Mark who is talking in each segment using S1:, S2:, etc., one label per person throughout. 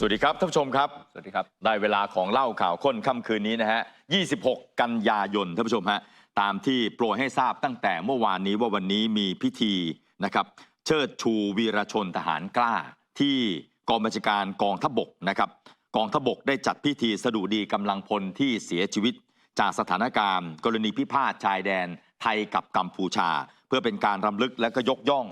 S1: สวัสดีครับท่านผู้ชมครับ
S2: สวัสดีครับ
S1: ได้เวลาของเล่าข่าวค้นค่ำคืนนี้นะฮะ 26 กันยายนท่านผู้ชมฮะ ตามที่โปรยให้ทราบตั้งแต่เมื่อวานนี้ว่าวันนี้มีพิธีนะครับ เชิดชูวีรชนทหารกล้า ที่กองบัญชาการกองทัพบกนะครับ กองทัพบกได้จัดพิธีสดุดีกำลังพลที่เสียชีวิต จากสถานการณ์ กรณีพิพาทชายแดนไทยกับกัมพูชา เพื่อเป็นการรำลึกและก็ยกย่อง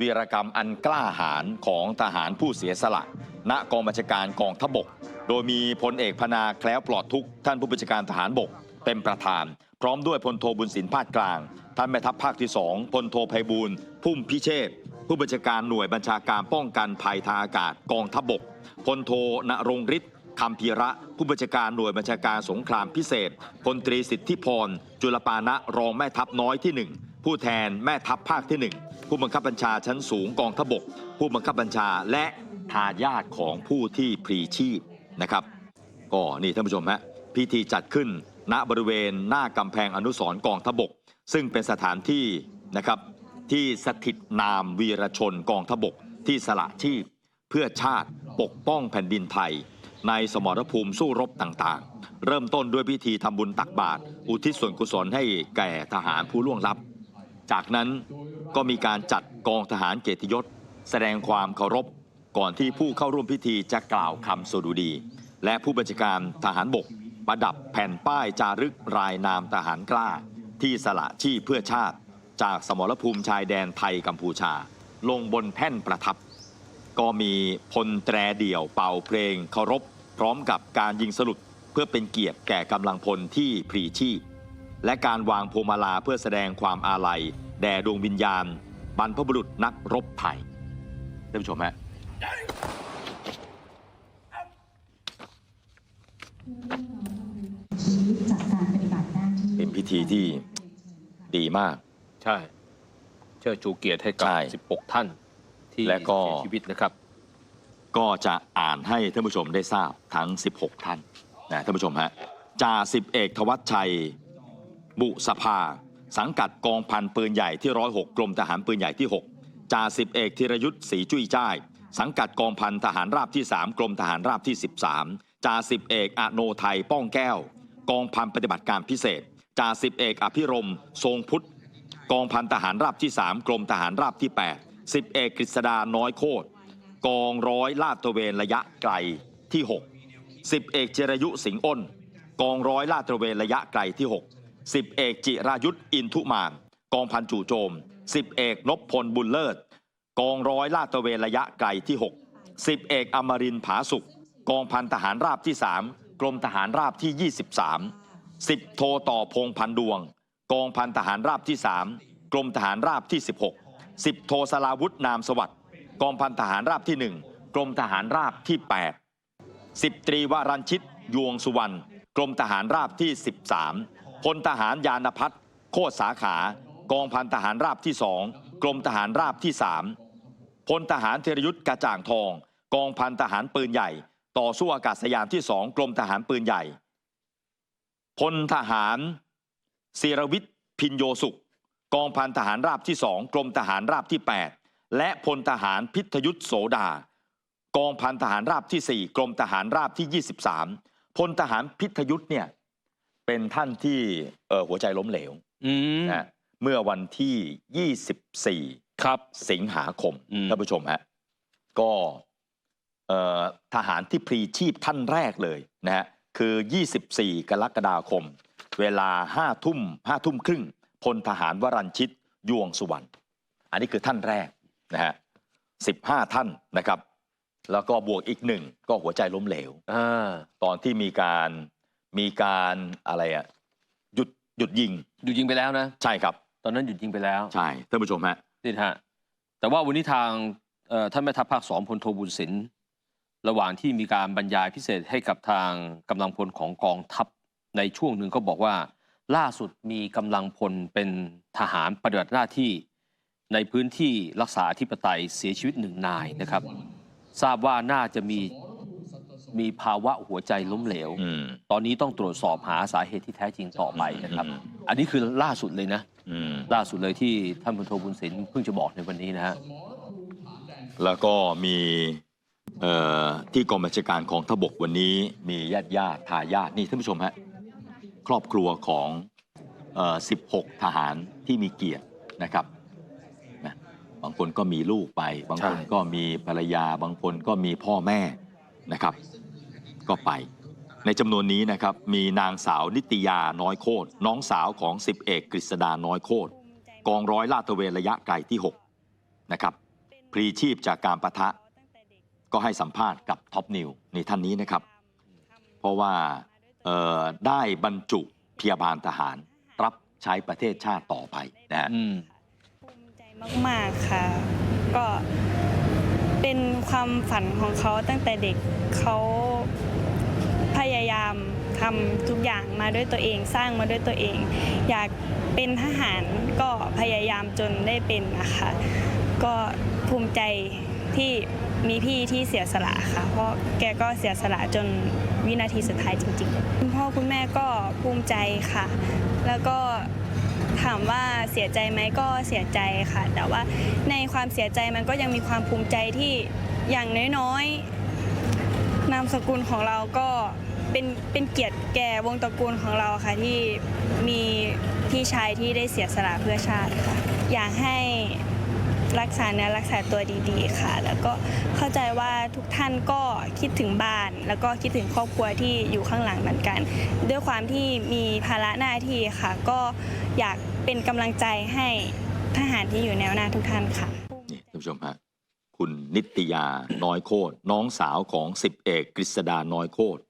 S1: วีรกรรมอันกล้าหาญของทหารผู้เสียสละ ณกองบัญชาการกองทบก โดยมีพลเอกพนาแคล้วปลอดทุกท่านผู้บัญชาการทหารบก เป็นประธาน พร้อมด้วยพลโทบุญสินพาดกลาง ท่านแม่ทัพภาคที่สองพลโทไพบูลพุ่มพิเชษผู้บัญชาการหน่วยบัญชาการป้องกันภัยทางอากาศกองทบกพลโทนรงฤทธิ์คำพีระผู้บัญชาการหน่วยบัญชาการสงครามพิเศษพลตรีสิทธิพรจุลปานะรองแม่ทัพน้อยที่หนึ่ง ผู้แทนแม่ทัพภาคที่หนึ่งผู้บังคับบัญชาชั้นสูงกองทบก ผู้บังคับบัญชาและทายาทของผู้ที่พลีชีพนะครับก็นี่ท่านผู้ชมฮะพิธีจัดขึ้นณบริเวณหน้ากำแพงอนุสรกองทบก ซึ่งเป็นสถานที่นะครับที่สถิตนามวีรชนกองทบกที่สละชีพ เพื่อชาติปกป้องแผ่นดินไทย ในสมรภูมิสู้รบต่างๆ เริ่มต้นด้วยพิธีทำบุญตักบาตรอุทิศส่วนกุศลให้แก่ทหารผู้ล่วงลับ จากนั้นก็มีการจัดกองทหารเกียรติยศ แสดงความเคารพก่อนที่ผู้เข้าร่วมพิธีจะกล่าวคำสดุดี และผู้บัญชาการทหารบกประดับแผ่นป้ายจารึกรายนามทหารกล้า ที่สละชีพเพื่อชาติ จากสมรภูมิชายแดนไทยกัมพูชา ลงบนแท่นประทับ ก็มีพลแตรเดี่ยวเป่าเพลงเคารพ พร้อมกับการยิงสลุดเพื่อเป็นเกียรติแก่กำลังพลที่พลีชีพ และการวางพวงมาลาเพื่อแสดงความอาลัย แด่ดวงวิญญาณ บรรพบุรุษนักรบไทยท่านผู้ชมฮะ
S3: ชีวิตจากการปฏิบัติหน้าที่
S1: เป็นพิธีที่ดีมาก
S2: ใช่ เชิดชูเกียรติให้กับ
S1: ใช่
S2: 16 ท่าน ที่
S1: และก็
S2: เสียชีวิตนะครับ
S1: ก็จะอ่านให้ท่านผู้ชมได้ทราบทั้ง 16 ท่านนะท่านผู้ชมฮะจ่าสิบเอกทวัชชัย บุสภา สังกัดกองพันปืนใหญ่ที่ร้อยหกกรมทหารปืนใหญ่ที่ 6จ่าสิบเอกธีรยุทธ์ศรีจุ้ยจ้ายสังกัดกองพันทหารราบที่ 3 กรมทหารราบที่ 13จ่าสิบเอกอโนไทยป้องแก้ว กองพันปฏิบัติการพิเศษจ่าสิบเอกอภิรมย์ทรงพุทธ กองพันทหารราบที่ 3 กรมทหารราบที่ 8 10 เอกกฤษดาน้อยโคตรกองร้อยลาดตระเวนระยะไกลที่ 6 10 เอกเจรยุสิงห์อ้น กองร้อยลาดตระเวนระยะไกลที่ 6 10เอกจิรายุทธ์อินทุมานกองพันจู่โจม10เอกนพพลบุญเลิศกองร้อยลาดตระเวนระยะไกลที่ 6 10 เอกอมรินผาสุกกองพันทหารราบที่ 3 กรมทหารราบที่ 23 10 โทต่อพงพันดวง กองพันทหารราบที่ 3 กรมทหารราบที่ 16 10 โทสลาวุธนามสวัสดิ์กองพันทหารราบที่ 1 กรมทหารราบที่ 8 10 ตรีวรัญชิตยวงสุวรรณกรมทหารราบที่ 13 พลทหารยานพัฒน์โคตรสาขากองพันทหารราบที่2กรมทหารราบที่3พลทหารเทรยุทธ์กระจ่างทอง กองพันทหารปืนใหญ่ ต่อสู้อากาศยานที่2กรมทหารปืนใหญ่พลทหารศิรวิทย์พินโยสุข กองพันทหารราบที่2กรมทหารราบที่ 8 และพลทหารพิทยุทธโสดา กองพันทหารราบที่ 4 กรมทหารราบที่ 23พลทหารพิทยุทธ์เนี่ย เป็นท่านที่เอ่อหัวใจล้มเหลว
S2: อืม
S1: นะเมื่อวันที่ 24
S2: ครับ
S1: สิงหาคม
S2: อืม
S1: ท่านผู้ชมฮะก็เอ่อทหารที่พลีชีพท่านแรกเลยนะฮะคือ 24 กรกฎาคม เวลา5ทุ่ม5ทุ่มครึ่งพลทหารวรัญชิตยวงสุวรรณอันนี้คือท่านแรกนะฮะ15 ท่านนะครับ แล้วก็บวกอีกหนึ่งก็หัวใจล้มเหลว
S2: อ่า
S1: ตอนที่มีการ มีการอะไรอะหยุดหยุดยิง
S2: หยุดยิงไปแล้วนะ
S1: ใช่ครับ
S2: ตอนนั้นหยุดยิงไปแล้ว
S1: ใช่ท่านผู้ชมฮะ
S2: นี่นะฮะแต่ว่าวันนี้ทางเอ่อท่านแม่ทัพภาคสองพลโทบุญสินระหว่างที่มีการบรรยายพิเศษให้กับทางกำลังพลของกองทัพในช่วงหนึ่งก็บอกว่า ล่าสุดมีกำลังพลเป็นทหารปฏิบัติหน้าที่ ในพื้นที่รักษาอธิปไตยเสียชีวิตหนึ่งนายนะครับ ทราบว่าน่าจะมี มีภาวะหัวใจล้มเหลว
S1: อืม
S2: ตอนนี้ต้องตรวจสอบหาสาเหตุที่แท้จริงต่อไปนะครับ
S1: อืม
S2: อันนี้คือล่าสุดเลยนะ
S1: อืม
S2: ล่าสุดเลยที่ท่านพลโทบุญสินเพิ่งจะบอกในวันนี้นะฮะ
S1: แล้วก็มีเอ่อที่กองบัญชาการของทบกวันนี้ มีญาติญาติทายาทนี่ท่านผู้ชมฮะครอบครัวของเอ่อ16 ทหารที่มีเกียรตินะครับนะบางคนก็มีลูกไป บางคน
S2: ใช่
S1: ก็มีภรรยา บางคนก็มีพ่อแม่นะครับ ก็ไป ในจำนวนนี้นะครับมีนางสาวนิตยาน้อยโคตรน้องสาวของสิบเอกกฤษดาน้อยโคตรกองร้อยลาดตระเวนระยะไกลที่6นะครับพลีชีพจากการประทะ ก็ให้สัมภาษณ์กับท็อปนิวนี่ท่านนี้นะครับ เพราะว่าเอ่อได้บรรจุพยาบาลทหาร รับใช้ประเทศชาติต่อไปนะฮะ
S2: อืม
S4: ภูมิใจมาก ๆ ค่ะ ก็เป็นความฝันของเขาตั้งแต่เด็กเขาพยายามทำทุกอย่างมาด้วยตัวเองสร้างมาด้วยตัวเอง อยากเป็นทหารก็พยายามจนได้เป็นนะคะก็ภูมิใจที่มีพี่ที่เสียสละค่ะ เพราะแกก็เสียสละจนวินาทีสุดท้ายจริงๆ คุณพ่อคุณแม่ก็ภูมิใจค่ะ แล้วก็ถามว่าเสียใจไหมก็เสียใจค่ะ แต่ว่าในความเสียใจมันก็ยังมีความภูมิใจที่อย่างน้อยๆนามสกุลของเราก็ เป็นเป็นเกียรติแก่วงตระกูลของเราค่ะที่มีพี่ชายที่ได้เสียสละเพื่อชาติค่ะ อยากให้รักษาเนื้อรักษาตัวดีๆค่ะ แล้วก็เข้าใจว่าทุกท่านก็คิดถึงบ้าน แล้วก็คิดถึงครอบครัวที่อยู่ข้างหลังเหมือนกัน ด้วยความที่มีภาระหน้าที่ค่ะ ก็อยากเป็นกำลังใจให้ทหารที่อยู่แนวหน้าทุกท่านค่ะ
S1: นี่ท่านผู้ชมฮะคุณนิตยาน้อยโคตรน้องสาวของสิบเอกกฤษดาน้อยโคตร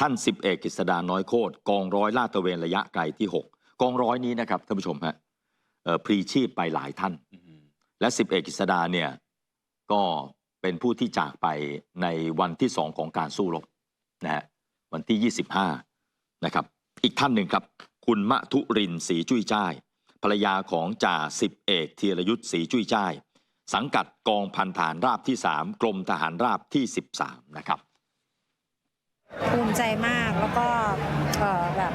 S1: ท่านสิบเอกกฤษดาน้อยโคตรกองร้อยลาดตระเวนระยะไกลที่ 6 กองร้อยนี้นะครับท่านผู้ชมฮะเอ่อพลีชีพไปหลายท่าน และสิบเอกกฤษดาเนี่ยก็เป็นผู้ที่จากไปในวันที่สองของการสู้รบนะฮะวันที่ 25 นะครับ อีกท่านหนึ่งครับ คุณมะทุรินทร์ศรีจุ้ยจ้ายภรรยาของจ่าสิบเอกธีรยุทธ์ศรีจุ้ยจ้ายสังกัดกองพันฐานราบที่ 3 กรมทหารราบที่ 13 นะครับ
S5: ภูมิใจมากแล้วก็เอ่อแบบ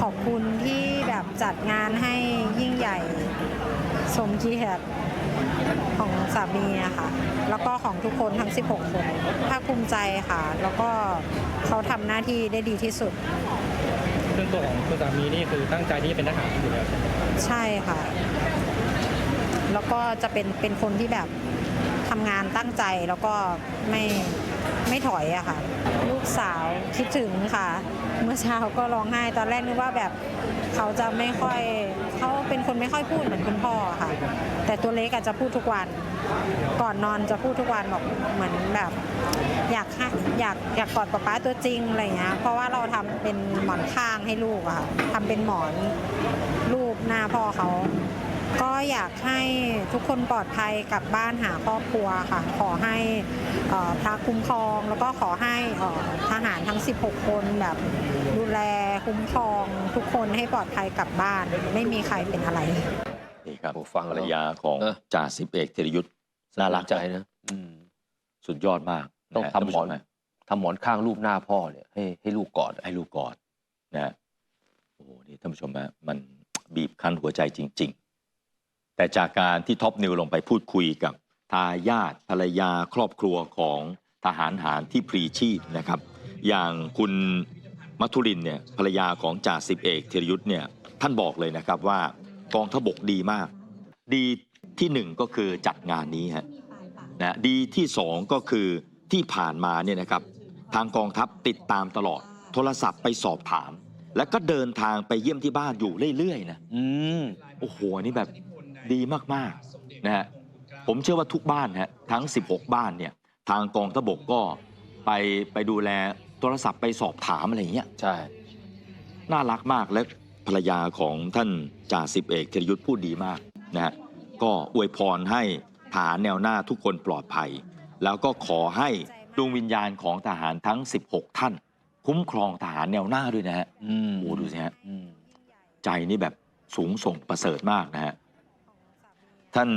S5: ขอบคุณที่แบบจัดงานให้ยิ่งใหญ่สมเกียรติของสามีอะค่ะ แล้วก็ของทุกคนทั้ง 16 คนภาคภูมิใจค่ะ แล้วก็เขาทำหน้าที่ได้ดีที่สุด
S6: ซึ่งตัวของคุณสามีนี่คือตั้งใจที่จะเป็นทหารอยู่แล้วใช่ไหม
S5: ใช่ค่ะ แล้วก็จะเป็นเป็นคนที่แบบทำงานตั้งใจแล้วก็ไม่ ไม่ถอยอะค่ะ ลูกสาวคิดถึงค่ะ เมื่อเช้าก็ร้องไห้ตอนแรกนึกว่าแบบเขาจะไม่ค่อยเขาเป็นคนไม่ค่อยพูดเหมือนคุณพ่อค่ะ แต่ตัวเล็กอาจจะพูดทุกวัน ก่อนนอนจะพูดทุกวันบอกเหมือนแบบ อยากให้อยากอยากกอดป๊าป๊าตัวจริงอะไรอย่างเงี้ยเพราะว่าเราทำเป็นหมอนข้างให้ลูกอะค่ะทำเป็นหมอนรูปหน้าพ่อเขา ก็อยากให้ทุกคนปลอดภัยกลับบ้านหาครอบครัวค่ะ ขอให้เอ่อพระคุ้มครอง แล้วก็ขอให้เอ่อทหารทั้ง 16 คนแบบดูแลคุ้มครองทุกคนให้ปลอดภัยกลับบ้าน ไม่มีใครเป็นอะไร
S1: นี่ครับ
S2: โอ้ฟัง
S1: ภ
S2: แล้ว
S1: รรยาของ
S2: เออ
S1: จ่าสิบเอกธีรยุทธ์น่ารัก
S2: ใจนะอืม
S1: สุดยอดมาก
S2: ต้อง
S1: นะฮะ
S2: ทำหมอน
S1: ท่าผู้ชฮะ
S2: ทำหมอนข้างรูปหน้าพ่อเนี่ยให้ให้ลูกกอด
S1: ให้ลูกกอดนะฮะโอ้โหนี่ท่านผู้ชมฮะมันบีบคั้นหัวใจจริงๆ แต่จากการที่ท็อปนิวลงไปพูดคุยกับทายาทภรรยาครอบครัวของทหารหารที่พลีชีพนะครับ อย่างคุณมัทุรินเนี่ยภรรยาของจ่าสิบเอกธีรยุทธ์เนี่ยท่านบอกเลยนะครับว่ากองทพบกดีมาก ดีที่หนึ่งก็คือจัดงานนี้ฮะนะดีที่สองก็คือที่ผ่านมาเนี่ยนะครับทางกองทัพติดตามตลอด โทรศัพท์ไปสอบถาม แล้วก็เดินทางไปเยี่ยมที่บ้านอยู่เรื่อยๆนะ
S2: อืม
S1: โอ้โหอันนี่แบบ ดีมากๆนะฮะผมเชื่อว่าทุกบ้านฮะทั้ง 16 บ้านเนี่ยทางกองทพบกก็ไปไปดูแลโทรศัพท์ไปสอบถามอะไรอย่างเงี้ย
S2: ใช่
S1: น่ารักมากและภรรยาของท่านจ่าสิบเอกธีรยุทธ์พูดดีมากนะฮะก็อวยพรให้ฐานแนวหน้าทุกคนปลอดภัย แล้วก็ขอให้ดวงวิญญาณของทหารทั้ง 16 ท่าน คุ้มครองทหารแนวหน้าด้วยนะฮะ
S2: อืม
S1: โอ้ดูสิฮะ
S2: อืม
S1: ใจนี่แบบสูงส่งประเสริฐมากนะฮะ ท่าน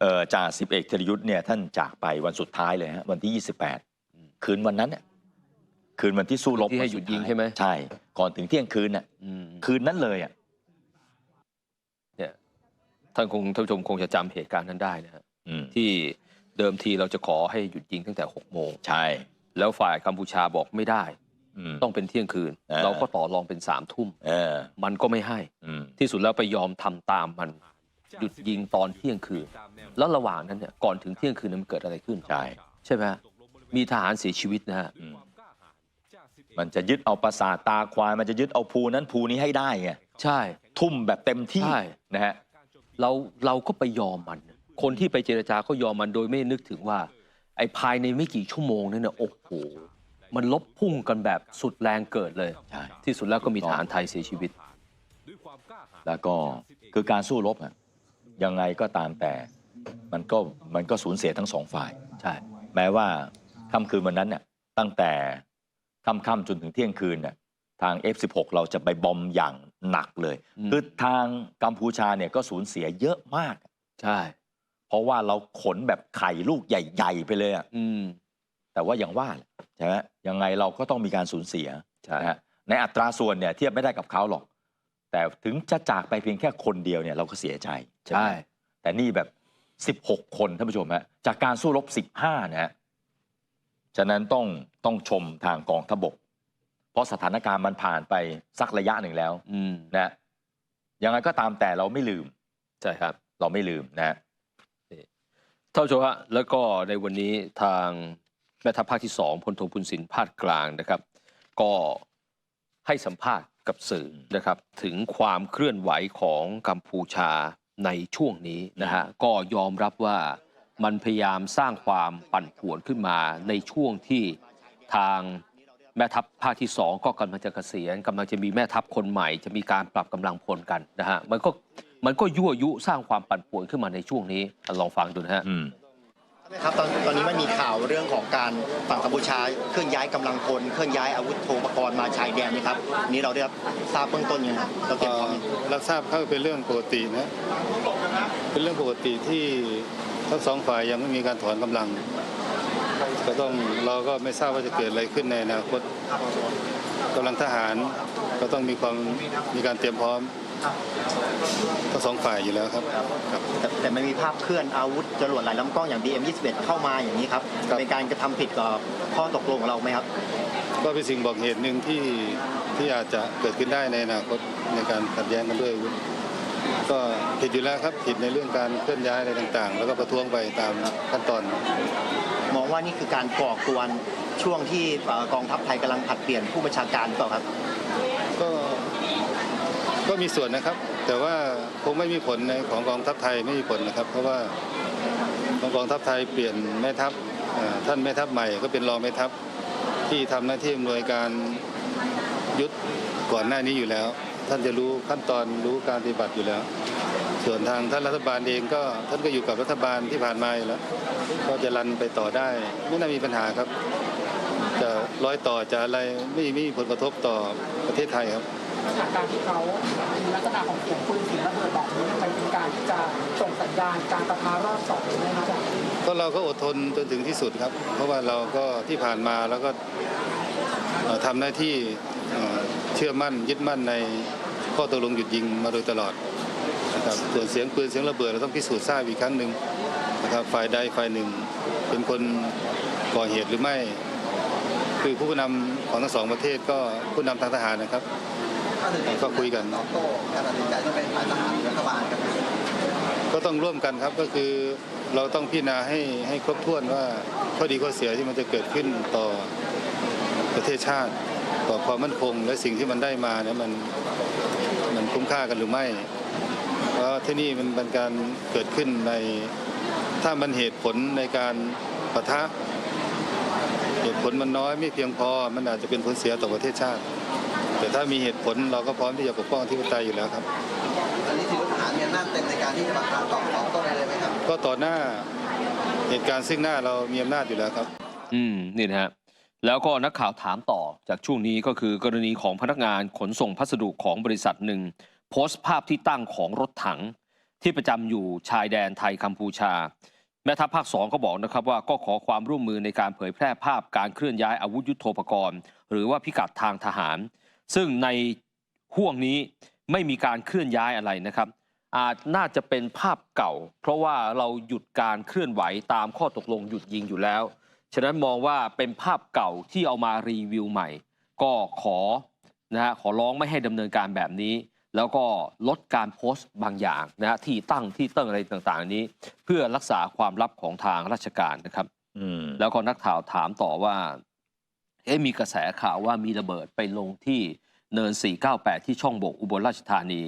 S1: เอ่อจ่าสิบเอกธีรยุทธ์เนี่ยท่านจากไปวันสุดท้ายเลยฮะวันที่
S2: อืม
S1: 28 คืนวันนั้นเนี่ยคืนวันที่สู้รบ
S2: ที่ให้
S1: วัน
S2: หยุ
S1: สุ
S2: ดยิง
S1: ท้า
S2: ใช่ไหม
S1: ใช่ ก่อนถึงเที่ยงคืนน่ะ
S2: อืม
S1: คืนนั้นเลยอะ
S2: เนี่ยท่านคงท่านผู้ชมคงจะจำเหตุการณ์นั้นได้นะฮะ
S1: อืม
S2: ที่เดิมทีเราจะขอให้หยุดยิงตั้งแต่6โมง
S1: ใช่
S2: แล้วฝ่ายกัมพูชาบอกไม่ได้
S1: อืม
S2: ต้องเป็นเที่ยงคืน
S1: เออ
S2: เราก็ต่อรองเป็นสามทุ่ม
S1: เออ
S2: มันก็ไม่ให้
S1: อืม
S2: ที่สุดแล้วไปยอมทำตามมัน หยุดยิงตอนเที่ยงคืน แล้วระหว่างนั้นเนี่ยก่อนถึงเที่ยงคืนนั้นมันเกิดอะไรขึ้น
S1: ใช่
S2: ใช่ไหมฮะมีทหารเสียชีวิตนะฮะ
S1: อืมมันจะยึดเอาประสาทตาควาย มันจะยึดเอาภูนั้นภูนี้ให้ได้ไง
S2: ใช่
S1: ทุ่มแบบเต็มที่
S2: ใช่
S1: นะฮะ
S2: เราเราก็ไปยอมมัน คนที่ไปเจรจาก็ยอมมันโดยไม่นึกถึงว่า ไอ้ภายในไม่กี่ชั่วโมงนั้นเนี่ยโอ้โหมันลบพุ่งกันแบบสุดแรงเกิดเลย
S1: ใช่
S2: ที่สุดแล้วก็มีทหารไทยเสียชีวิต
S1: แล้วก็คือการสู้รบอะ ยังไงก็ตามแต่ มันก็มันก็สูญเสียทั้งสองฝ่าย
S2: ใช่
S1: แม้ว่าค่ำคืนวันนั้นเนี่ยตั้งแต่ค่ำๆจนถึงเที่ยงคืนเนี่ยทาง F16 เราจะไปบอมอย่างหนักเลย
S2: ม
S1: คือทางกัมพูชาเนี่ยก็สูญเสียเยอะมาก
S2: ใช่
S1: เพราะว่าเราขนแบบไข่ลูกใหญ่ ๆ ไปเลยอะ
S2: อืม
S1: แต่ว่าอย่างว่าแหละใช่ไหมยังไงเราก็ต้องมีการสูญเสีย
S2: ใช่
S1: นะฮะในอัตราส่วนเนี่ยเทียบไม่ได้กับเขาหรอก แต่ถึงจะจากไปเพียงแค่คนเดียวเนี่ยเราก็เสียใจไห
S2: ใช่
S1: มแต่นี่แบบ 16 คนท่านผู้ชมฮะจากการสู้รบ 15 นะฮะฉะนั้นต้องต้องชมทางกองทพบก เพราะสถานการณ์มันผ่านไปสักระยะหนึ่งแล้ว
S2: อืม
S1: นะฮะยังไงก็ตามแต่เราไม่ลืม
S2: ใช่ครับ
S1: เราไม่ลืมนะฮะ
S2: ท่านผู้ชมฮะแล้วก็ในวันนี้ทางแม่ทัพภาคที่สองพลโทพุนสินภาคกลางนะครับ ก็ให้สัมภาษณ์ กับสื่อนะครับ ถึงความเคลื่อนไหวของกัมพูชาในช่วงนี้นะฮะก็ยอมรับว่ามันพยายามสร้างความปั่นป่วนขึ้นมาในช่วงที่ทางแม่ทัพภาคที่สองก็กำลังจะเกษียณกำลังจะมีแม่ทัพคนใหม่ จะมีการปรับกำลังพลกันนะฮะมันก็มันก็ยั่วยุสร้างความปั่นป่วนขึ้นมาในช่วงนี้ลองฟังดูนะฮะ
S7: ครับตอนตอนนี้มันมีข่าวเรื่องของการฝั่งกัมพูชาเคลื่อนย้ายกำลังพลเคลื่อนย้ายอาวุธโทปกรณ์มาชายแดนนี่ครับนี่เราได้รับทราบเบื้องต้นยังครับเราเตรียมพร้อม
S8: รับทราบเขาเป็นเรื่องปกตินะเป็นเรื่องปกติที่ทั้งสองฝ่ายยังไม่มีการถอนกำลัง ก็ต้องเราก็ไม่ทราบว่าจะเกิดอะไรขึ้นในอนาคตกำลังทหารก็ต้องมีความมีการเตรียมพร้อม ทั้งสองฝ่ายอยู่แล้วครับครับ
S7: แต่แต่มันมีภาพเคลื่อนอาวุธจรวดหลายลำกล้องอย่าง BM21 เข้ามาอย่างนี้ครับ
S8: ครับ
S7: เป็นการกระทำผิดกับข้อตกลงของเราไหมครับ
S8: ก็เป็นสิ่งบอกเหตุหนึ่งที่ที่อาจจะเกิดขึ้นได้ในอนาคตในการขัดแย้งกันด้วยอาวุธก็ผิดอยู่แล้วครับผิดในเรื่องการเคลื่อนย้ายอะไรต่างๆ แล้วก็ประท้วงไปตามขั้นตอน
S7: มองว่านี่คือการก่อกวนช่วงที่เอ่อกองทัพไทยกำลังผลัดเปลี่ยนผู้บัญชาการหรือเปล่าครับ
S8: ก็ ก็มีส่วนนะครับ แต่ว่าคงไม่มีผลในของกองทัพไทยไม่มีผลนะครับ เพราะว่าของกองทัพไทยเปลี่ยนแม่ทัพท่านแม่ทัพใหม่ก็เป็นรองแม่ทัพที่ทำหน้าที่อำนวยการยุทธก่อนหน้านี้อยู่แล้ว ท่านจะรู้ขั้นตอนรู้การปฏิบัติอยู่แล้ว ส่วนทางท่านรัฐบาลเองก็ท่านก็อยู่กับรัฐบาลที่ผ่านมาแล้ว ก็จะรันไปต่อได้ไม่น่ามีปัญหาครับ จะร้อยต่อจะอะไรไม่ไม่มีผลกระทบต่อประเทศไทยครับ
S9: การที่เขามีลักษณะของเสียงปืนเสียงระเบิดแบบนี้มันเป็นการที่จะส่งสัญญาณการประทะรอบสองไหมครับอาจารย์
S8: ก็เราก็อดทนจนถึงที่สุดครับ เพราะว่าเราก็ที่ผ่านมาแล้วก็เอ่อทำหน้าที่เชื่อมั่นยึดมั่นในข้อตกลงหยุดยิงมาโดยตลอดนะครับส่วนเสียงปืนเสียงระเบิดเราต้องพิสูจน์ทราบอีกครั้งหนึ่งนะครับฝ่ายใดฝ่ายหนึ่ง เป็นคนก่อเหตุหรือไม่ คือผู้นำของทั้งสองประเทศก็ผู้นำทางทหารนะครับ ก็คุยกัน ก็ต้องร่วมกันครับก็คือเราต้องพิจารณาให้ให้ครบถ้วนว่าข้อดีข้อเสียที่มันจะเกิดขึ้นต่อประเทศชาติ ต่อความมั่นคง และสิ่งที่มันได้มาเนี่ยมันมันคุ้มค่ากันหรือไม่เพราะที่นี่มันเป็นการเกิดขึ้นในถ้ามันเหตุผลในการปะทะเหตุผลมันน้อยไม่เพียงพอ มันอาจจะเป็นผลเสียต่อประเทศชาติ แต่ถ้ามีเหตุผลเราก็พร้อมที่จะปกป้องอธิปไตยอยู่แล้วครับ
S7: อันนี้ถือว่าทหารมีอำนาจเต็มในการที่จะมาตอบตอบโต้ได้เลยไหมครับ
S8: ก็ต่อหน้าเหตุการณ์ซึ่งหน้าเรามีอำนาจอยู่แล้วครับ
S2: อืมนี่นะฮะแล้วก็นักข่าวถามต่อจากช่วงนี้ก็คือกรณีของพนักงานขนส่งพัสดุของบริษัทหนึ่ง โพสต์ภาพที่ตั้งของรถถัง ที่ประจำอยู่ชายแดนไทยกัมพูชา แม่ทัพภาคสองก็บอกนะครับว่าก็ขอความร่วมมือในการเผยแพร่ภาพการเคลื่อนย้ายอาวุธยุโทโธปกรณ์ หรือว่าพิกัดทางทหาร ซึ่งในห่วงนี้ไม่มีการเคลื่อนย้ายอะไรนะครับ อาจน่าจะเป็นภาพเก่า เพราะว่าเราหยุดการเคลื่อนไหวตามข้อตกลงหยุดยิงอยู่แล้ว ฉะนั้นมองว่าเป็นภาพเก่าที่เอามารีวิวใหม่ ก็ขอนะฮะขอร้องไม่ให้ดำเนินการแบบนี้ แล้วก็ลดการโพสต์บางอย่างนะฮะที่ตั้งที่ตั้งอะไรต่างๆ นี้ เพื่อรักษาความลับของทางราชการนะครับ
S1: อืม
S2: แล้วก็นักข่าวถามต่อว่า เอ๊ะมีกระแสข่าวว่ามีระเบิดไปลงที่เนิน 498 ที่ช่องโบกอุบลราชธานี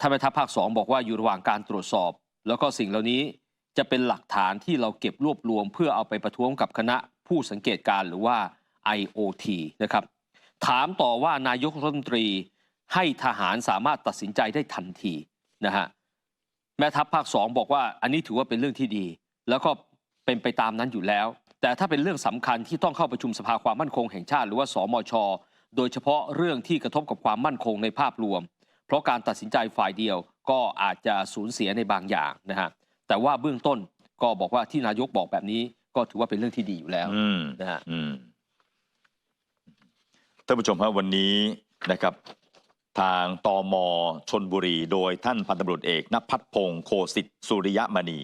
S2: ท่านแม่ทัพภาคสองบอกว่าอยู่ระหว่างการตรวจสอบ แล้วก็สิ่งเหล่านี้จะเป็นหลักฐานที่เราเก็บรวบรวม เพื่อเอาไปประท้วงกับคณะผู้สังเกตการณ์หรือว่า IOT นะครับ ถามต่อว่านายกรัฐมนตรีให้ทหารสามารถตัดสินใจได้ทันทีนะฮะแม่ทัพภาคสองบอกว่าอันนี้ถือว่าเป็นเรื่องที่ดี แล้วก็เป็นไปตามนั้นอยู่แล้ว แต่ถ้าเป็นเรื่องสำคัญที่ต้องเข้าประชุมสภาความมั่นคงแห่งชาติหรือว่าสมช โดยเฉพาะเรื่องที่กระทบกับความมั่นคงในภาพรวม เพราะการตัดสินใจฝ่ายเดียวก็อาจจะสูญเสียในบางอย่างนะฮะแต่ว่าเบื้องต้นก็บอกว่าที่นายกบอกแบบนี้ก็ถือว่าเป็นเรื่องที่ดีอยู่แล้ว
S1: อืม
S2: นะฮะ
S1: อืมท่านผู้ชมครับวันนี้นะครับ ทางตมชนบุรี โดยท่านพันตำรวจเอกนภัทรพงศ์โคสิทธิ์สุริยมณี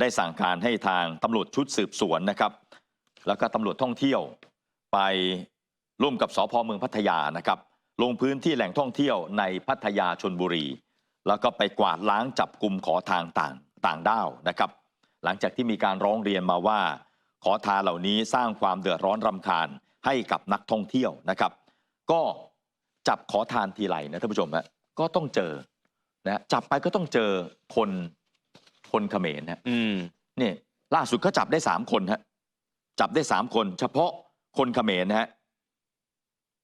S1: ได้สั่งการให้ทางตำรวจชุดสืบสวนนะครับ แล้วก็ตำรวจท่องเที่ยวไปร่วมกับสพเมืองพัทยานะครับ ลงพื้นที่แหล่งท่องเที่ยวในพัทยาชนบุรี แล้วก็ไปกวาดล้างจับกลุ่มขอทางต่างต่างด้าวนะครับ หลังจากที่มีการร้องเรียนมาว่า ขอทานเหล่านี้สร้างความเดือดร้อนรำคาญให้กับนักท่องเที่ยวนะครับ ก็จับขอทานทีไรนะท่านผู้ชมฮะก็ต้องเจอนะจับไปก็ต้องเจอคนคนเขมรนะ
S2: อืม
S1: นี่ล่าสุดก็จับได้สามคนฮะ จับได้สามคน เฉพาะคนเขมรนะฮะ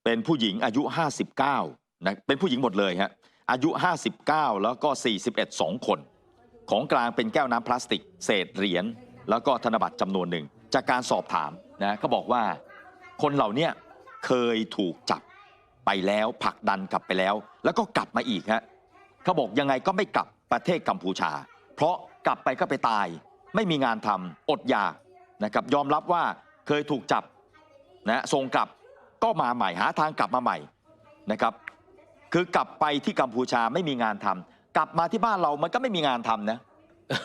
S1: เป็นผู้หญิงอายุ 59นะเป็นผู้หญิงหมดเลยฮะอายุ 59 แล้วก็ 41สองคน ของกลางเป็นแก้วน้ำพลาสติก เศษเหรียญแล้วก็ธนบัตรจำนวนหนึ่ง จากการสอบถามนะเขาบอกว่าคนเหล่านี้เคยถูกจับไปแล้วผลักดันกลับไปแล้ว แล้วก็กลับมาอีกฮะเขาบอกยังไงก็ไม่กลับประเทศกัมพูชา เพราะกลับไปก็ไปตาย ไม่มีงานทำอดอยาก นะครับยอมรับว่าเคยถูกจับนะส่งกลับก็มาใหม่หาทางกลับมาใหม่นะครับคือกลับไปที่กัมพูชาไม่มีงานทำกลับมาที่บ้านเรามันก็ไม่มีงานทำนะ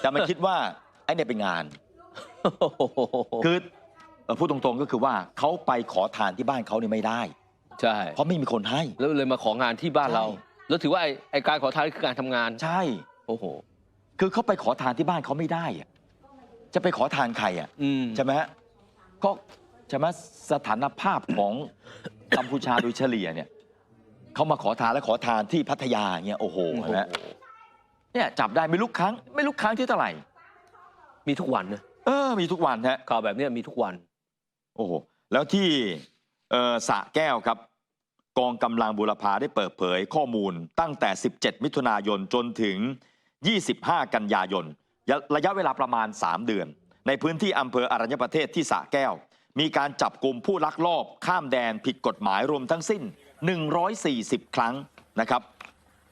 S1: แต่มันคิดว่าไอ้เนี่ยเป็นงานคือเอ่อพูดตรงๆก็คือว่าเขาไปขอทานที่บ้านเขาเนี่ยไม่ได้
S2: ใช่
S1: เพราะไม่มีคนให้
S2: แล้วเลยมาของานที่บ้านเรา
S1: ใช่
S2: แล้วถือว่าไอ้ไอการขอทานคือการทำงาน
S1: ใช่
S2: โอ้โห
S1: คือเขาไปขอทานที่บ้านเขาไม่ได้อะ จะไปขอทานใครอะ
S2: อืม
S1: ใช่ไหมฮะก็ใช่ไหมสถานภาพของ กัมพูชาโดยเฉลี่ยเนี่ยเขามาขอทานและขอทานที่พัทยาเนี่ยโอ้โห
S2: โอ้โห
S1: เห็นไหมเนี่ยจับได้ไม่รู้ครั้ง ไม่รู้ครั้งที่เท่าไหร่
S2: มีทุกวันนะ
S1: เออ มีทุกวันฮะ
S2: ข่าวแบบเนี้ยมีทุกวัน
S1: โอ้โห แล้วที่เอ่อสระแก้วครับ กองกำลังบุรพาได้เปิดเผยข้อมูลตั้งแต่ 17 มิถุนายนจนถึง 25 กันยายนยะ ระยะเวลาประมาณ 3 เดือน ในพื้นที่อำเภออรัญญประเทศที่สะแก้ว มีการจับกลุ่มผู้ลักลอบ ข้ามแดนผิดกฎหมายรวมทั้งสิ้น 140 ครั้งนะครับ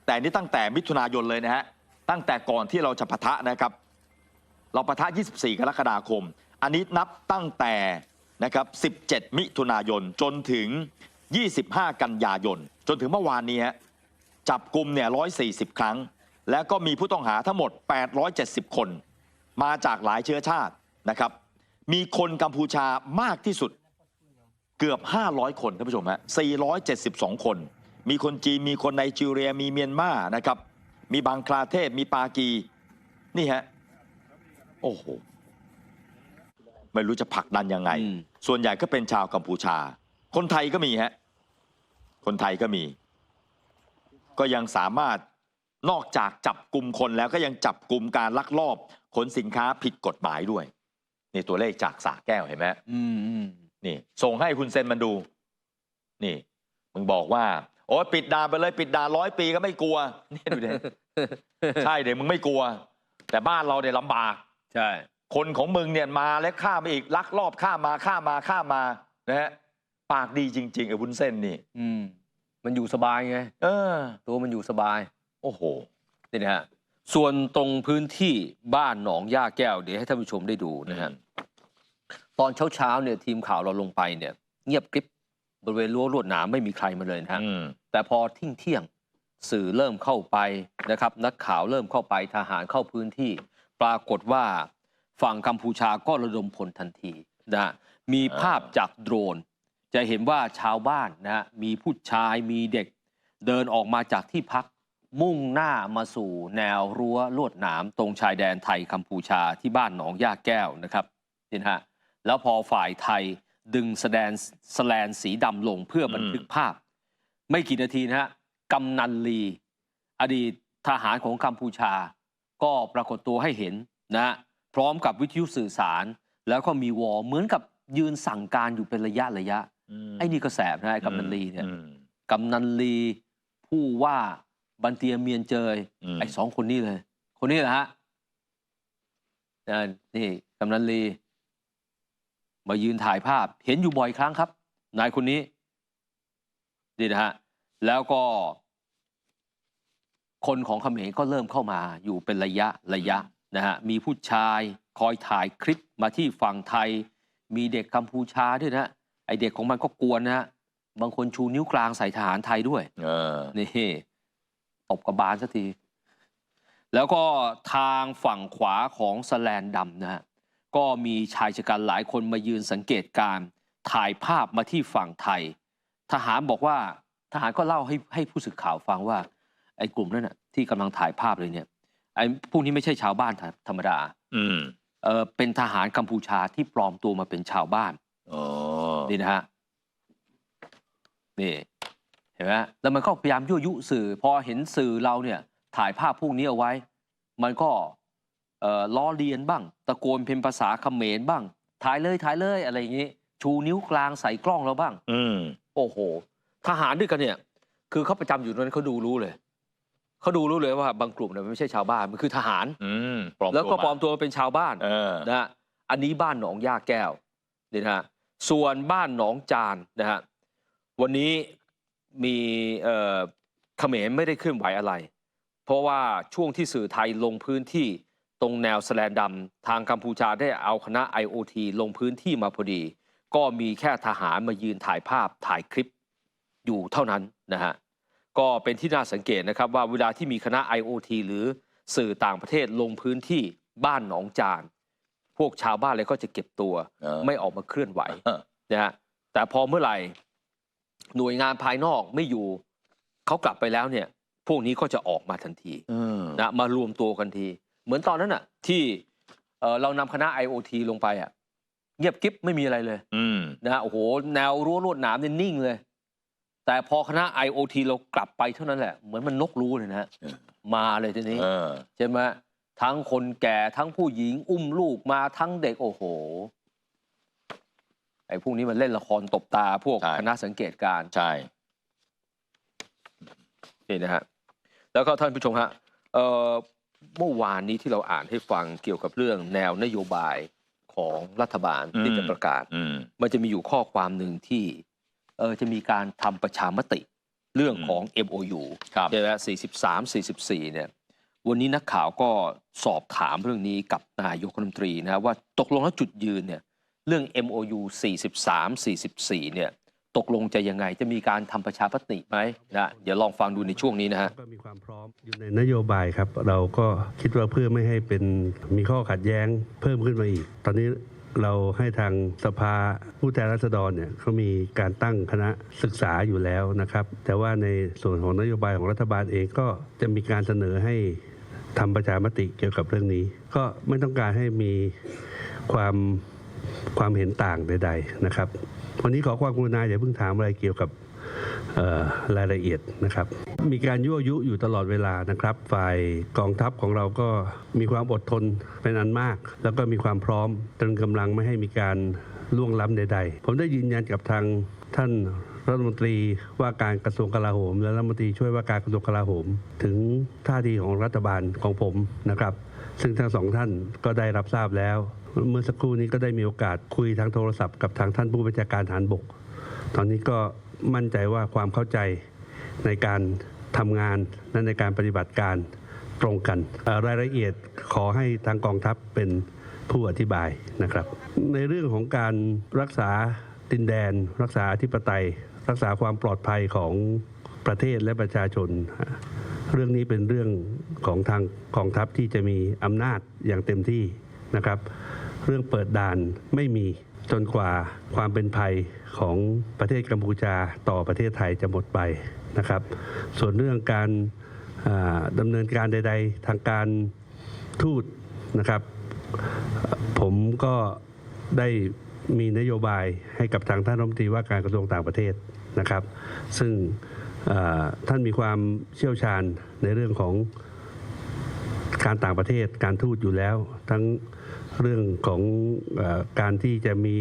S1: แต่นี่ตั้งแต่มิถุนายนเลยนะฮะตั้งแต่ก่อนที่เราจะปะทะนะครับ เราปะทะ 24 กรกฎาคม อันนี้นับตั้งแต่นะครับ 17 มิถุนายนจนถึง 25 กันยายน จนถึงเมื่อวานนี้จับกลุ่มเนี่ย 140 ครั้ง แล้วก็มีผู้ต้องหาทั้งหมด 870 คน มาจากหลายเชื้อชาตินะครับ มีคนกัมพูชามากที่สุดเกือบ 500 คนท่านผู้ชมฮะ 472 คน มีคนจีน มีคนไนจีเรีย มีเมียนมานะครับ มีบังคลาเทศ มีปากี นี่ฮะ โอ้โห ไม่รู้จะผลักดันยังไง
S2: อืม
S1: ส่วนใหญ่ก็เป็นชาวกัมพูชา คนไทยก็มีฮะ คนไทยก็มี ก็ยังสามารถ นอกจากจับกลุ่มคนแล้วก็ยังจับกลุ่มการลักลอบขนสินค้าผิดกฎหมายด้วย นี่ตัวเลขจากสาแก้วเห็นไหม
S2: อืมอืม
S1: นี่ ส่งให้คุณเซนมันดู นี่มึงบอกว่า โอ้ยปิดด่านไปเลย ปิดด่านร้อยปีก็ไม่กลัวนี่ดูดิใช่เดี๋ยวมึงไม่กลัว แต่บ้านเราเนี่ยลำบาก
S2: ใช่
S1: คนของมึงเนี่ยมาแล้วข้ามมาอีกลักลอบข้ามมาข้ามมาข้ามมานะฮะปากดีจริงๆไอ้วุ้นเส้นนี่
S2: อืม มันอยู่สบายไง
S1: เออ
S2: ตัวมันอยู่สบาย
S1: โอ้โห
S2: นี่นะฮะส่วนตรงพื้นที่บ้านหนองย่าแก้วเดี๋ยวให้ท่านผู้ชมได้ดูนะฮะตอนเช้าๆเนี่ยทีมข่าวเราลงไปเนี่ย เงียบกริบบริเวณรั้วลวดหนามไม่มีใครมาเลยนะฮะ
S1: อืม
S2: แต่พอทิ้งเที่ยงสื่อเริ่มเข้าไปนะครับ นักข่าวเริ่มเข้าไปทหารเข้าพื้นที่ ปรากฏว่าฝั่งกัมพูชาก็ระดมพลทันทีนะฮะมีภาพจากโดรน จะเห็นว่าชาวบ้านนะฮะมีผู้ชายมีเด็กเดินออกมาจากที่พัก มุ่งหน้ามาสู่แนวรั้วลวดหนามตรงชายแดนไทยกัมพูชาที่บ้านหนองย่าแก้วนะครับนี่นะฮะแล้วพอฝ่ายไทยดึงแสดงแสแลนสีดำลงเพื่อบันทึกภาพ ไม่กี่นาทีนะฮะกำนันลี อดีตทหารของกัมพูชา ก็ปรากฏตัวให้เห็นนะฮะพร้อมกับวิทยุสื่อสาร แล้วก็มีวอลเหมือนกับยืนสั่งการอยู่เป็นระยะระยะไอ้นี่ก็แสบนะไอ้กำนันลีเนี่ย
S1: อืม
S2: กำนันลีผู้ว่า บันเตียเมียนเจย
S1: อืม
S2: ไอ้สองคนนี้เลย คนนี้แหละฮะนะนี่กำนันลี มายืนถ่ายภาพ เห็นอยู่บ่อยครั้งครับ นายคนนี้นี่นะฮะแล้วก็ คนของเขมรก็เริ่มเข้ามาอยู่เป็นระยะระยะนะฮะมีผู้ชายคอยถ่ายคลิปมาที่ฝั่งไทย มีเด็กกัมพูชาด้วยนะฮะไอเด็กของมันก็กวนนะฮะบางคนชูนิ้วกลางใส่ทหารไทยด้วย
S1: เออ
S2: นี่ ตบกระบาลสักที แล้วก็ทางฝั่งขวาของสแลนดำนะฮะก็มีชายชะกันหลายคนมายืนสังเกตการณ์ถ่ายภาพมาที่ฝั่งไทย ทหารบอกว่าทหารก็เล่าให้ให้ผู้สื่อข่าวฟังว่าไอ้กลุ่มนั้นน่ะที่กำลังถ่ายภาพเลยเนี่ยไอ้พวกนี้ไม่ใช่ชาวบ้านธรรมดา
S1: อืม
S2: เออเป็นทหารกัมพูชาที่ปลอมตัวมาเป็นชาวบ้าน
S1: อ๋อ
S2: นี่นะฮะนี่ เห็นไหมแล้วมันก็พยายามยั่วยุสื่อ พอเห็นสื่อเราเนี่ยถ่ายภาพพวกนี้เอาไว้ มันก็เอ่อล้อเลียนบ้าง ตะโกนเป็นภาษาเขมรบ้าง ถ่ายเลยถ่ายเลยอะไรอย่างนี้ ชูนิ้วกลางใส่กล้องเราบ้าง
S1: อืม
S2: โอ้โห ทหารด้วยกันเนี่ย คือเขาประจำอยู่ตรงนั้นเขาดูรู้เลยเขาดูรู้เลยว่าบางกลุ่มเนี่ยมันไม่ใช่ชาวบ้านมันคือทหาร
S1: อืมปลอม
S2: แล้วก็
S1: ตั
S2: ปลอมตัวมาเป็นชาวบ้าน
S1: เออ
S2: นะฮะอันนี้บ้านหนองย่าแก้วนี่นะฮะส่วนบ้านหนองจานนะฮะวันนี้ มีเอ่อเขมรไม่ได้เคลื่อนไหวอะไร เพราะว่าช่วงที่สื่อไทยลงพื้นที่ตรงแนวสแลนดำทางกัมพูชาได้เอาคณะ IOT ลงพื้นที่มาพอดี ก็มีแค่ทหารมายืนถ่ายภาพถ่ายคลิปอยู่เท่านั้นนะฮะก็เป็นที่น่าสังเกตนะครับว่าเวลาที่มีคณะ IOT หรือสื่อต่างประเทศลงพื้นที่บ้านหนองจานพวกชาวบ้านเลยก็จะเก็บตัว
S1: เออ
S2: ไม่ออกมาเคลื่อนไหว
S1: เออ
S2: นะฮะแต่พอเมื่อไหร่ หน่วยงานภายนอกไม่อยู่เขากลับไปแล้วเนี่ย พวกนี้ก็จะออกมาทันที
S1: เออ
S2: นะมารวมตัวกันที เหมือนตอนนั้นอะ ที่เอ่อเรานำคณะ IoT ลงไปอะเงียบกิ๊บไม่มีอะไรเลย
S1: อืม
S2: นะฮะโอ้โห แนวรั้วลวดหนามเนี่ยนิ่งเลย แต่พอคณะ IoT เรากลับไปเท่านั้นแหละ เหมือนมันนกรู้เลยนะฮะ
S1: เออ
S2: มาเลยทีนี้
S1: เออ
S2: ใช่ไหมทั้งคนแก่ทั้งผู้หญิงอุ้มลูกมาทั้งเด็กโอ้โห ไอ้พวกนี้มันเล่นละครตบตาพวก
S1: ใช่
S2: คณะสังเกตการณ์
S1: ใช่
S2: นี่นะฮะแล้วก็ท่านผู้ชมฮะเอ่อเมื่อวานนี้ที่เราอ่านให้ฟังเกี่ยวกับเรื่องแนวนโยบายของรัฐบาลที่จะประกาศ
S1: อืม
S2: มันจะมีอยู่ข้อความหนึ่งที่เออจะมีการทำประชามติเรื่องของ MOU
S1: ครับ
S2: ใช่ไหม43 44 เนี่ย วันนี้นักข่าวก็สอบถามเรื่องนี้กับนายกรัฐมนตรีนะว่าตกลงแล้วจุดยืนเนี่ย เรื่อง MOU 43 44 เนี่ย ตกลงจะยังไงจะมีการทำประชามติไหมนะเดี๋ยวลองฟังดูในช่วงนี้นะฮะ
S10: ก็มีความพร้อมอยู่ในนโยบายครับ เราก็คิดว่าเพื่อไม่ให้เป็นมีข้อขัดแย้งเพิ่มขึ้นมาอีก ตอนนี้เราให้ทางสภาผู้แทนราษฎรเนี่ยเขามีการตั้งคณะศึกษาอยู่แล้วนะครับ แต่ว่าในส่วนของนโยบายของรัฐบาลเองก็จะมีการเสนอให้ทำประชามติเกี่ยวกับเรื่องนี้ ก็ไม่ต้องการให้มีความ ความเห็นต่างใด ๆนะครับ วันนี้ขอความกรุณาอย่าเพิ่งถามอะไรเกี่ยวกับรายละเอียดนะครับ มีการยั่วยุอยู่ตลอดเวลานะครับ ฝ่ายกองทัพของเราก็มีความอดทนเป็นอันมาก แล้วก็มีความพร้อมตรึงกำลังไม่ให้มีการล่วงล้ำใด ๆ ผมได้ยืนยันกับทางท่าน รัฐมนตรีว่าการกระทรวงกลาโหม และรัฐมนตรีช่วยว่าการกระทรวงกลาโหม ถึงท่าทีของรัฐบาลของผมนะครับ ซึ่งทั้งสองท่านก็ได้รับทราบแล้ว เมื่อสักครู่นี้ก็ได้มีโอกาสคุยทางโทรศัพท์กับทางท่านผู้บัญชาการฐานบก ตอนนี้ก็มั่นใจว่าความเข้าใจในการทำงานและในการปฏิบัติการตรงกันรายละเอียดขอให้ทางกองทัพเป็นผู้อธิบายนะครับ ในเรื่องของการรักษาดินแดน รักษาอธิปไตย รักษาความปลอดภัยของประเทศและประชาชน เรื่องนี้เป็นเรื่องของทางกองทัพที่จะมีอำนาจอย่างเต็มที่นะครับ เรื่องเปิดด่านไม่มีจนกว่าความเป็นภัยของประเทศกัมพูชาต่อประเทศไทยจะหมดไปนะครับ ส่วนเรื่องการดำเนินการใด ๆ ทางการทูตนะครับ ผมก็ได้ มีนโยบายให้กับทางท่านรัฐมนตรีว่าการกระทรวงต่างประเทศนะครับ ซึ่งท่านมีความเชี่ยวชาญในเรื่องของการต่างประเทศการทูตอยู่แล้ว ทั้งเรื่องของอการที่จะมี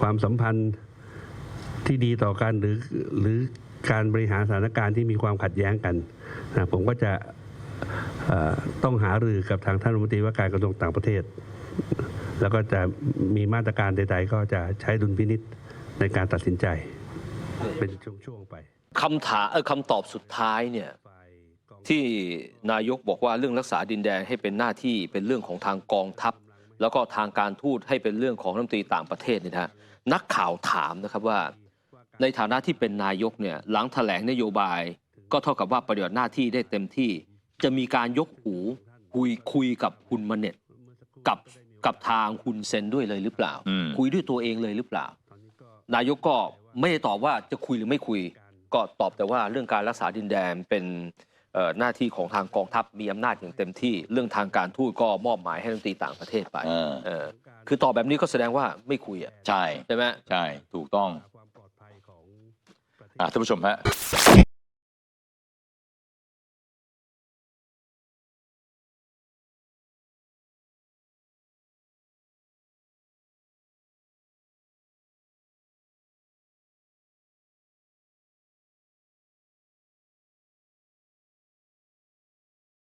S10: ความสัมพันธ์ที่ดีต่อกันหรือหรือการบริหารสถานการณ์ที่มีความขัดแย้งกันนะผมก็จะต้องหารือกับทางท่านรัฐมนตรีว่าการกระทรวงต่างประเทศ แล้วก็จะมีมาตรการใด ๆ ก็จะใช้ดุลพินิษในการตัดสินใจ เป็นช่วงๆไป
S2: คำถามเออคำตอบสุดท้ายเนี่ยที่นายกบอกว่าเรื่องรักษาดินแดนให้เป็นหน้าที่เป็นเรื่องของทางกองทัพ แล้วก็ทางการทูตให้เป็นเรื่องของรัฐมนตรีต่างประเทศเนี่ยนะฮะนักข่าวถามนะครับว่า ในฐานะที่เป็นนายกเนี่ยหลังแถลงนโยบาย ก็เท่ากับว่าปฏิบัติหน้าที่ได้เต็มที่ จะมีการยกหูคุยคุยกับคุณมาเน็ตกับ กับทางคุณเซนด้วยเลยหรือเปล่า
S1: อืม
S2: คุยด้วยตัวเองเลยหรือเปล่า นายกก็ไม่ได้ตอบว่าจะคุยหรือไม่คุย ก็ตอบแต่ว่าเรื่องการรักษาดินแดนเป็นเอ่อหน้าที่ของทางกองทัพมีอำนาจอย่างเต็มที่ เรื่องทางการทูตก็มอบหมายให้รัฐมนตรีต่างประเทศไป
S1: เออ
S2: เออคือตอบแบบนี้ก็แสดงว่าไม่คุยอะ
S1: ใช่
S2: ใช่ไหม
S1: ใช่ ถูกต้อง อะท่านผู้ชมฮะ